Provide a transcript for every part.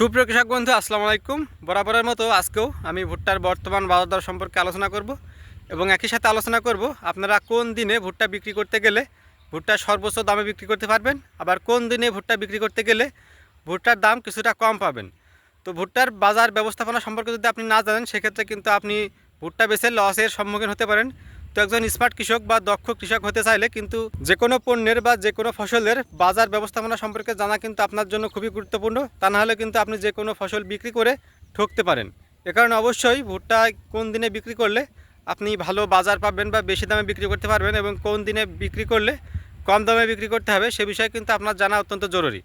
সুপ্রিয় কৃষক বন্ধু, আসসালামু আলাইকুম। বরাবরের মতো আজকেও আমি ভুট্টার বর্তমান বাজার দর সম্পর্কে আলোচনা করব এবং একই সাথে আলোচনা করব আপনারা কোন দিনে ভুট্টা বিক্রি করতে গেলে ভুট্টা সর্বোচ্চ দামে বিক্রি করতে পারবেন, আবার কোন দিনে ভুট্টা বিক্রি করতে গেলে ভুট্টার দাম কিছুটা কম পাবেন। তো ভুট্টার বাজার ব্যবস্থাপনা সম্পর্কে যদি আপনি না জানেন, সেক্ষেত্রে কিন্তু আপনি ভুট্টা বেচে লসের সম্মুখীন হতে পারেন। তো একজন স্মার্ট কৃষক বা দক্ষ কৃষক হতে চাইলে কিন্তু যে কোনো পণ্যের বা যে কোনো ফসলের বাজার ব্যবস্থাপনা সম্পর্কে জানা কিন্তু আপনার জন্য খুবই গুরুত্বপূর্ণ। তা না হলে কিন্তু আপনি যে কোনো ফসল বিক্রি করে ঠকতে পারেন। এ কারণে অবশ্যই ভুট্টা কোন দিনে বিক্রি করলে আপনি ভালো বাজার পাবেন বা বেশি দামে বিক্রি করতে পারবেন এবং কোন দিনে বিক্রি করলে কম দামে বিক্রি করতে হবে সে বিষয়ে কিন্তু আপনার জানা অত্যন্ত জরুরি।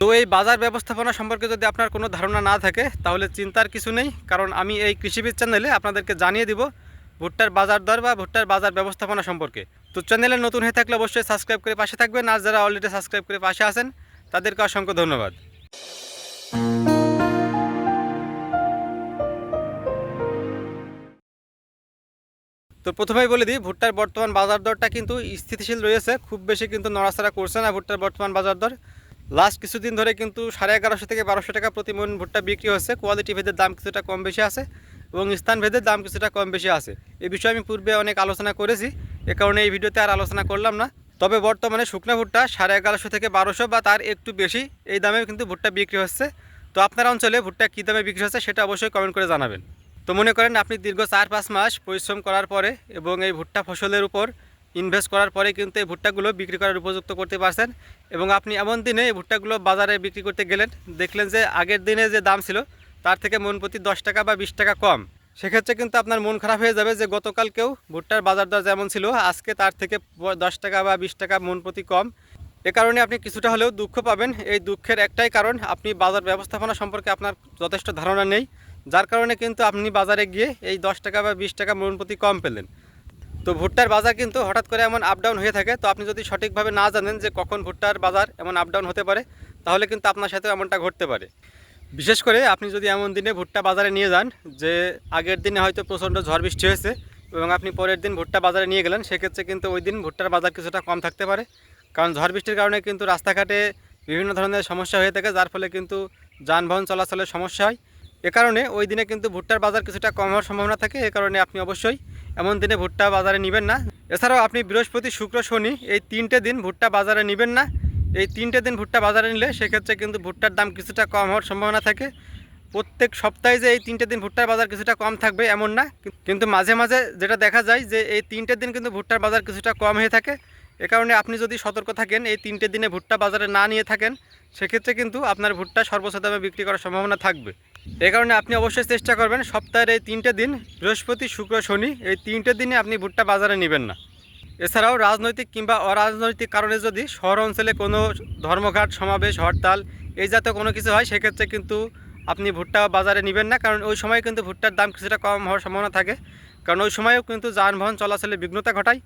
তো এই বাজার ব্যবস্থাপনা সম্পর্কে যদি আপনার কোনো ধারণা না থাকে, তাহলে চিন্তার কিছু নেই। কারণ আমি এই কৃষিবিদ চ্যানেলে আপনাদেরকে জানিয়ে দিব ভুট্টার বাজার দর বা ভুট্টার বাজার ব্যবস্থাপনা সম্পর্কে। তো চ্যানেলে নতুন হয়ে থাকলে অবশ্যই সাবস্ক্রাইব করে পাশে থাকবেন, আর যারা অলরেডি সাবস্ক্রাইব করে পাশে আছেন, তাদেরকে অসংখ্য ধন্যবাদ। তো প্রথমেই বলে দিই, ভুট্টার বর্তমান বাজার দরটা কিন্তু স্থিতিশীল রয়েছে, খুব বেশি কিন্তু নড়াচড়া করছে না ভুট্টার বর্তমান বাজার দর। লাস্ট কিছুদিন ধরে কিন্তু সাড়ে এগারোশো থেকে বারোশো টাকা প্রতি মন ভুট্টা বিক্রি হচ্ছে কোয়ালিটি ভেদের দাম কিছুটা কম বেশি আছে। এবং স্থান ভেদের দাম কিছুটা কম বেশি আছে। এই বিষয়ে আমি পূর্বে অনেক আলোচনা করেছি, এ কারণে এই ভিডিওতে আর আলোচনা করলাম না। তবে বর্তমানে শুকনো ভুট্টা সাড়ে এগারোশো থেকে বারোশো বা তার একটু বেশি, এই দামে কিন্তু ভুট্টা বিক্রি হচ্ছে। তো আপনার অঞ্চলে ভুট্টা কী দামে বিক্রি হচ্ছে সেটা অবশ্যই কমেন্ট করে জানাবেন। তো মনে করেন আপনি দীর্ঘ চার পাঁচ মাস পরিশ্রম করার পরে এবং এই ভুট্টা ফসলের উপর ইনভেস্ট করার পরে কিন্তু এই ভুট্টাগুলো বিক্রি করার উপযুক্ত করতে পারছেন এবং আপনি এমন দিনে এই ভুট্টাগুলো বাজারে বিক্রি করতে গেলেন, দেখলেন যে আগের দিনে যে দাম ছিল তার থেকে মন প্রতি দশ টাকা বা বিশ টাকা কম। সেক্ষেত্রে কিন্তু আপনার মন খারাপ হয়ে যাবে যে গতকালকেও ভুট্টার বাজার দর যেমন ছিল, আজকে তার থেকে দশ টাকা বা বিশ টাকা মন প্রতি কম। এ কারণে আপনি কিছুটা হলেও দুঃখ পাবেন। এই দুঃখের একটাই কারণ, আপনি বাজার ব্যবস্থাপনা সম্পর্কে আপনার যথেষ্ট ধারণা নেই, যার কারণে কিন্তু আপনি বাজারে গিয়ে এই দশ টাকা বা বিশ টাকা মন প্রতি কম পেলেন। তো ভুট্টার বাজার কিন্তু হঠাৎ করে এমন আপ ডাউন হয়ে থাকে, তো আপনি যদি সঠিকভাবে না জানেন যে কখন ভুট্টার বাজার এমন আপ ডাউন হতে পারে, তাহলে কিন্তু আপনার সাথে এমনটা ঘটতে পারে। বিশেষ করে আপনি যদি এমন দিনে ভুট্টা বাজারে নিয়ে যান যে আগের দিনে হয়তো প্রচণ্ড ঝড় বৃষ্টি হয়েছে এবং আপনি পরের দিন ভুট্টা বাজারে নিয়ে গেলেন, সেক্ষেত্রে কিন্তু ওই দিন ভুট্টার বাজার কিছুটা কম থাকতে পারে। কারণ ঝড় বৃষ্টির কারণে কিন্তু রাস্তাঘাটে বিভিন্ন ধরনের সমস্যা হয়ে থাকে, যার ফলে কিন্তু যানবাহন চলাচলের সমস্যা হয়। এ কারণে ওই দিনে কিন্তু ভুট্টার বাজার কিছুটা কম হওয়ার সম্ভাবনা থাকে, এ কারণে আপনি অবশ্যই এমন দিনে ভুট্টা বাজারে নেবেন না। এছাড়াও আপনি বৃহস্পতি, শুক্র, শনি এই তিনটে দিন ভুট্টা বাজারে নেবেন না। এই তিনটে দিন ভুট্টা বাজারে নিলে সেক্ষেত্রে কিন্তু ভুট্টার দাম কিছুটা কম হওয়ার সম্ভাবনা থাকে। প্রত্যেক সপ্তাহে যে এই তিনটে দিন ভুট্টার বাজার কিছুটা কম থাকবে এমন না। কিন্তু মাঝে মাঝে যেটা দেখা যায় যে এই তিনটে দিন কিন্তু ভুট্টার বাজার কিছুটা কম হয়ে থাকে। এ কারণে আপনি যদি সতর্ক থাকেন, এই তিনটে দিনে ভুট্টা বাজারে না নিয়ে থাকেন, সেক্ষেত্রে কিন্তু আপনার ভুট্টা সর্বোচ্চ দামে বিক্রি করার সম্ভাবনা থাকবে। এ কারণে আপনি অবশ্যই চেষ্টা করবেন, সপ্তাহের এই তিনটে দিন, বৃহস্পতি, শুক্র, শনি, এই তিনটে দিনে আপনি ভুট্টা বাজারে নেবেন না। এছাড়াও রাজনৈতিক কিংবা অরাজনৈতিক কারণে যদি শহর অঞ্চলে কোনো ধর্মঘাট, সমাবেশ, হরতাল এই জাতীয় কোনো কিছু হয়, সেক্ষেত্রে কিন্তু আপনি ভুট্টা বাজারে নেবেন না। কারণ ওই সময় কিন্তু ভুট্টার দাম কিছুটা কম হওয়ার সম্ভাবনা থাকে। কারণ ওই সময়ও কিন্তু যানবাহন চলাচলে বিঘ্নতা ঘটায়,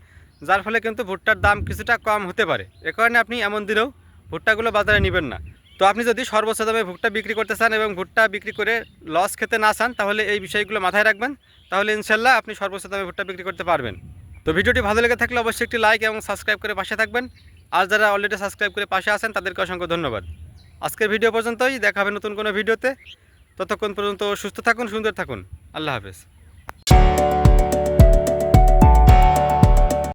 যার ফলে কিন্তু ভুট্টার দাম কিছুটা কম হতে পারে। এ কারণে আপনি এমন দিনেও ভুট্টাগুলো বাজারে নেবেন না। তো আপনি যদি সর্বোচ্চ দামে ভুট্টা বিক্রি করতে চান এবং ভুট্টা বিক্রি করে লস খেতে না চান, তাহলে এই বিষয়গুলো মাথায় রাখবেন। তাহলে ইনশাল্লাহ আপনি সর্বোচ্চ দামে ভুট্টা বিক্রি করতে পারবেন। তো ভিডিওটি ভালো লেগে থাকলে অবশ্যই একটি লাইক এবং সাবস্ক্রাইব করে পাশে থাকবেন। আর যারা অলরেডি সাবস্ক্রাইব করে পাশে আছেন, তাদেরকে অসংখ্য ধন্যবাদ। আজকের ভিডিও পর্যন্তই, দেখা হবে নতুন কোনো ভিডিওতে ততক্ষণ পর্যন্ত সুস্থ থাকুন, সুন্দর থাকুন। আল্লাহ হাফেজ।